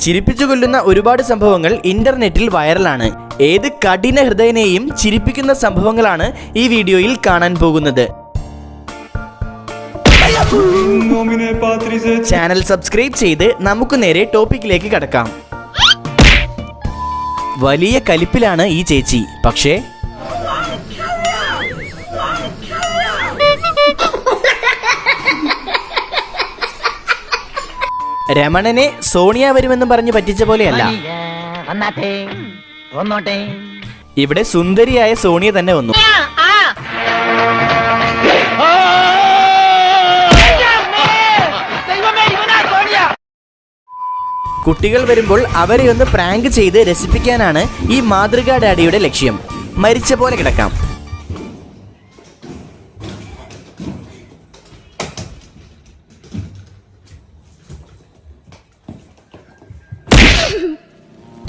ചിരിപ്പിച്ചു കൊല്ലുന്ന ഒരുപാട് സംഭവങ്ങൾ ഇന്റർനെറ്റിൽ വൈറലാണ്. ഏത് കഠിന ഹൃദയനെയും ചിരിപ്പിക്കുന്ന സംഭവങ്ങളാണ് ഈ വീഡിയോയിൽ കാണാൻ പോകുന്നത്. ചാനൽ സബ്സ്ക്രൈബ് ചെയ്ത് നമുക്ക് നേരെ ടോപ്പിക്കിലേക്ക് കടക്കാം. വലിയ കലിപ്പിലാണ് ഈ ചേച്ചി. പക്ഷേ രമണനെ സോണിയ വരുമെന്ന് പറഞ്ഞ് പറ്റിച്ച പോലെയല്ല. ഇവിടെ സുന്ദരിയായ സോണിയ തന്നെ വന്നു. കുട്ടികൾ വരുമ്പോൾ അവരെ ഒന്ന് പ്രാങ്ക് ചെയ്ത് രസിപ്പിക്കാനാണ് ഈ മാതൃകാ ഡാഡിയുടെ ലക്ഷ്യം. മരിച്ച പോലെ കിടക്കാം.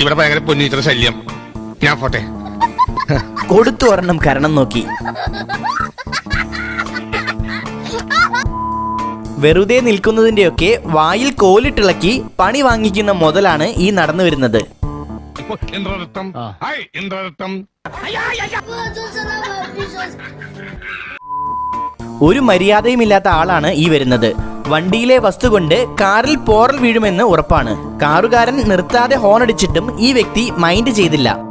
ഇവിടെ ഭയങ്കര പൊന്നിത്ര ശല്യം. ഞാൻ പോട്ടെ. കൊടുത്തു ഒരെണ്ണം കരണം നോക്കി. വെറുതെ നിൽക്കുന്നതിന്റെയൊക്കെ വായിൽ കോലിട്ടിളക്കി പണി വാങ്ങിക്കുന്ന മുതലാണ് ഈ നടന്നു വരുന്നത്. ഒരു മര്യാദയുമില്ലാത്ത ആളാണ് ഈ വരുന്നത്. വണ്ടിയിലെ വസ്തു കൊണ്ട് കാറിൽ പോറൽ വീഴുമെന്ന് ഉറപ്പാണ്. കാറുകാരൻ നിർത്താതെ ഹോൺ അടിച്ചിട്ടും ഈ വ്യക്തി മൈൻഡ് ചെയ്തില്ല.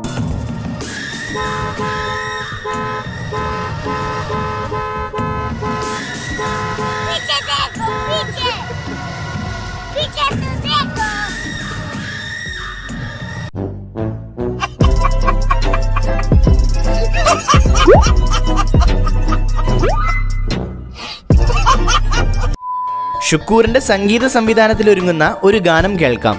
ഷുക്കൂറിന്റെ സംഗീത സംവിധാനത്തിൽ ഒരുങ്ങുന്ന ഒരു ഗാനം കേൾക്കാം.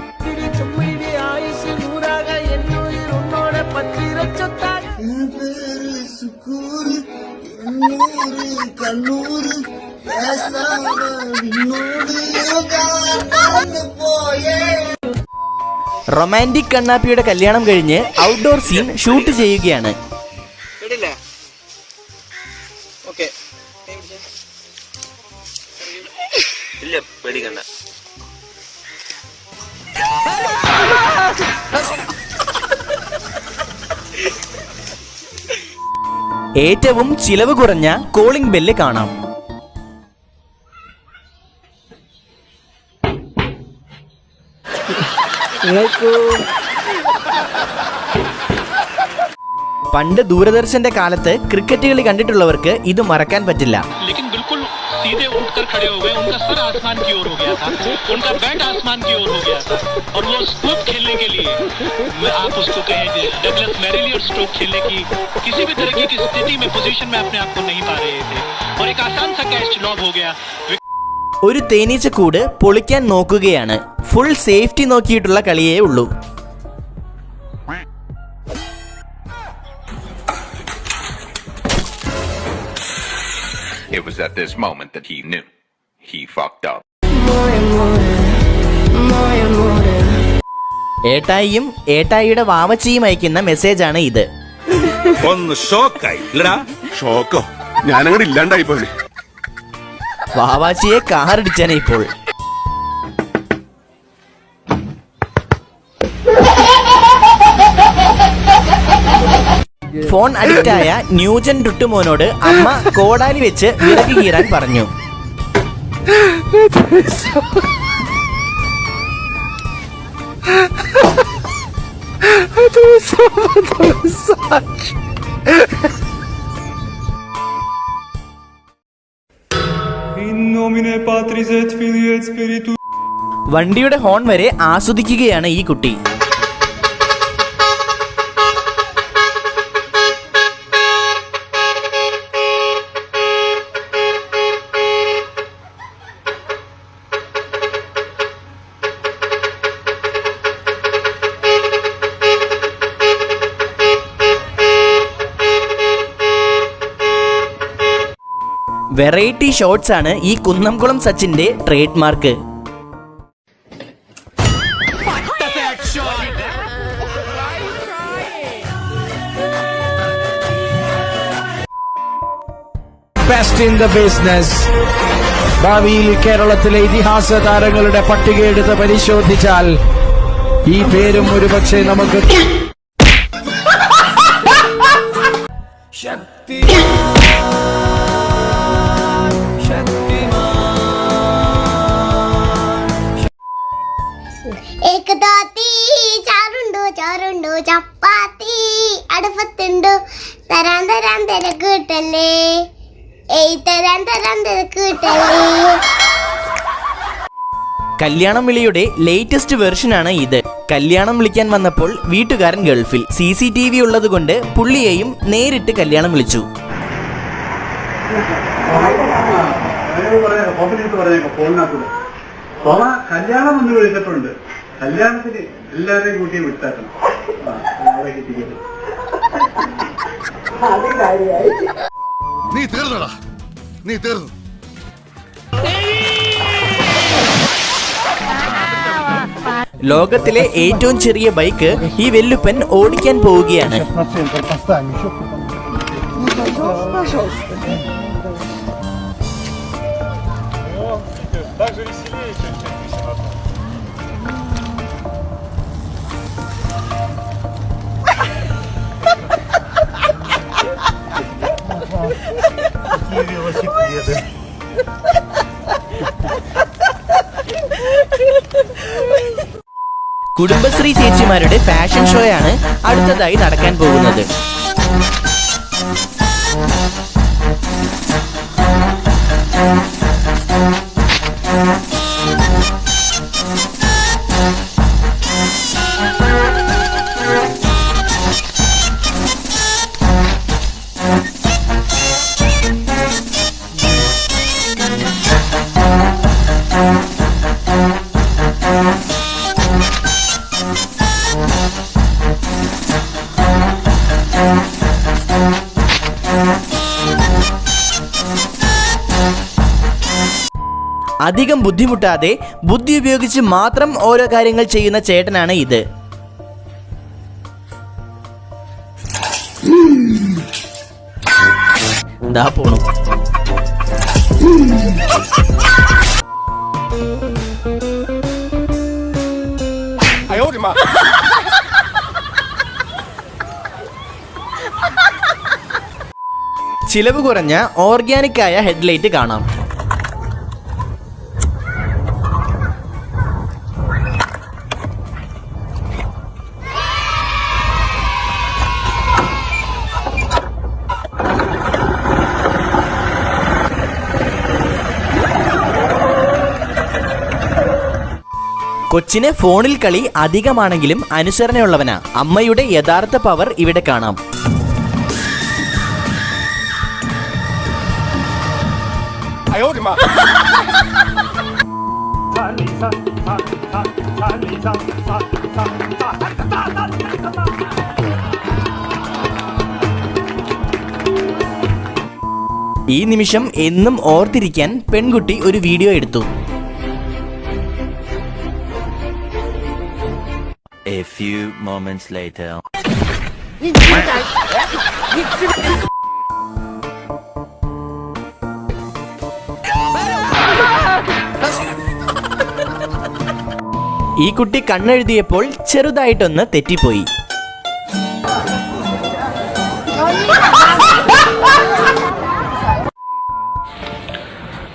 റൊമാന്റിക് കണ്ണാപ്പിയുടെ കല്യാണം കഴിഞ്ഞ് ഔട്ട്ഡോർ സീൻ ഷൂട്ട് ചെയ്യുകയാണ്. പേടിക്കണ്ട. ഏറ്റവും ചിലവ് കുറഞ്ഞ കോളിംഗ് ബെല്ല് കാണാം. പണ്ട് ദൂരദർശന്റെ കാലത്ത് ക്രിക്കറ്റ് കളി കണ്ടിട്ടുള്ളവർക്ക് ഇത് മറക്കാൻ പറ്റില്ല. सीधे उठकर खड़े हो गए उनका सर आसमान की ओर हो गया था उनका बैट आसमान की ओर हो गया था और वो स्कूप खेलने के लिए मैं आप उसको कहें डगलस मैरिलियर स्ट्रोक खेलने की किसी भी तरह की स्थिति में पोजीशन में अपने आप को नहीं पा रहे थे और एक आसान सा कैच लॉब हो गया ഒരു തേനീച്ചക്കൂട് പൊളിക്കാൻ നോക്കുകയാണ് ഫുൾ സേഫ്റ്റി നോക്കിയിട്ടുള്ള കളിയേ ഉള്ളൂ It was at this moment that he knew. He fucked up. ഏട്ടായിയും ഏട്ടായിയുടെ വാവച്ചിയും അയക്കുന്ന മെസ്സേജാണ് ഇത്. ഒന്ന് ഷോക്കായി. ഇല്ലടാ. ഷോക്കോ? ഞാനങ്ങോട്ട് ഇല്ലാണ്ടായി പോയി. വാവാച്ചിയെ കാറടിച്ചാണ് ഇപ്പോൾ. ഫോൺ അഡിക്റ്റായ ന്യൂജൻ ടുട്ടുമോനോട് അമ്മ കോടാലി വെച്ച് വിറക് കീറാൻ പറഞ്ഞു. വണ്ടിയുടെ ഹോൺ വരെ ആസ്വദിക്കുകയാണ് ഈ കുട്ടി. വെറൈറ്റി ഷോട്ട്സ് ആണ് ഈ കുന്നംകുളം സച്ചിന്റെ trade mark. Best in business ഭാവിയിൽ കേരളത്തിലെ ഇതിഹാസ താരങ്ങളുടെ പട്ടിക എടുത്ത് പരിശോധിച്ചാൽ ഈ പേരും ഒരുപക്ഷെ നമുക്ക് അടുപ്പത്തുണ്ടോ തരാൻ തരാൻ തിരക്ക് കിട്ടല്ലേ? ഏയ് തരാൻ തരാൻ തിരക്ക് കിട്ടല്ലേ? കല്യാണം വിളിയുടെ ലേറ്റസ്റ്റ് വെർഷനാണ് ഇത്. കല്യാണം വിളിക്കാൻ വന്നപ്പോൾ വീട്ടുകാരൻ ഗൾഫിൽ സി സി ടി വി ഉള്ളതുകൊണ്ട് പുള്ളിയെയും നേരിട്ട് കല്യാണം വിളിച്ചു. കല്യാണം ഒന്ന് വിളിച്ചിട്ടുണ്ട്. കല്യാണത്തിന് എല്ലാവരെയും കൂട്ടി വിട്ടാക്കണം. നീ തീർന്നടാ. നീ തീർന്നു. ലോകത്തിലെ ഏറ്റവും ചെറിയ ബൈക്ക് ഈ വെല്ലുപ്പൻ ഓടിക്കാൻ പോവുകയാണ്. കുടുംബശ്രീ ചേച്ചിമാരുടെ ഫാഷൻ ഷോയാണ് അടുത്തതായി നടക്കാൻ പോകുന്നത്. അധികം ബുദ്ധിമുട്ടാതെ ബുദ്ധി ഉപയോഗിച്ച് മാത്രം ഓരോ കാര്യങ്ങൾ ചെയ്യുന്ന ചേട്ടനാണ് ഇത്. ദാ പോണു. ചിലവ് കുറഞ്ഞ ഓർഗാനിക് ആയ ഹെഡ്ലൈറ്റ് കാണാം. കൊച്ചിന് ഫോണിൽ കളി അധികമാണെങ്കിലും അനുസരണയുള്ളവനാ. അമ്മയുടെ യഥാർത്ഥ പവർ ഇവിടെ കാണാം. ഈ നിമിഷം എന്നും ഓർത്തിരിക്കാൻ പെൺകുട്ടി ഒരു വീഡിയോ എടുത്തു. A few moments later. ഈ കുട്ടി കണ്ണെഴുതിയപ്പോൾ ചെറുതായിട്ടൊന്ന് തെറ്റിപ്പോയി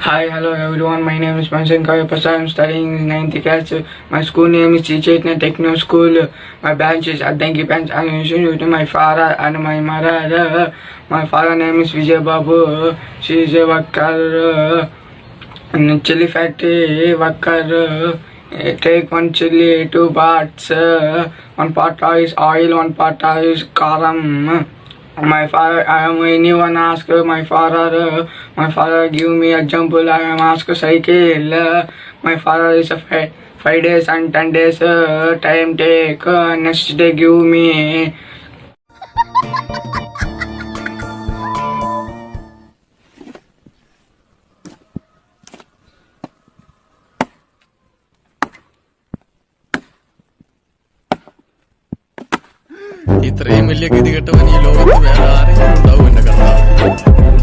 Hi, hello everyone. My name is is മൻസൻ I'm studying studying 9th class. My school name is Chichaitna Techno School. My branch is Adangi branch. I'm listening to my father and my mother. My father name is Vijay Babu. She is a worker in chili factory. Worker. Take one chili, two parts. One part is oil, one part is karam. My father, I am anyone ask my father, my father give me example, I am ask cycle. My father is a five, and ten days uh, time take, uh, next day give me. ഇത്രയും വലിയ ഗതികെട്ടവൻ ഈ ലോകത്ത് വേറെ ആരെങ്കിലും ഉണ്ടാവും എന്റെ കർത്താവ്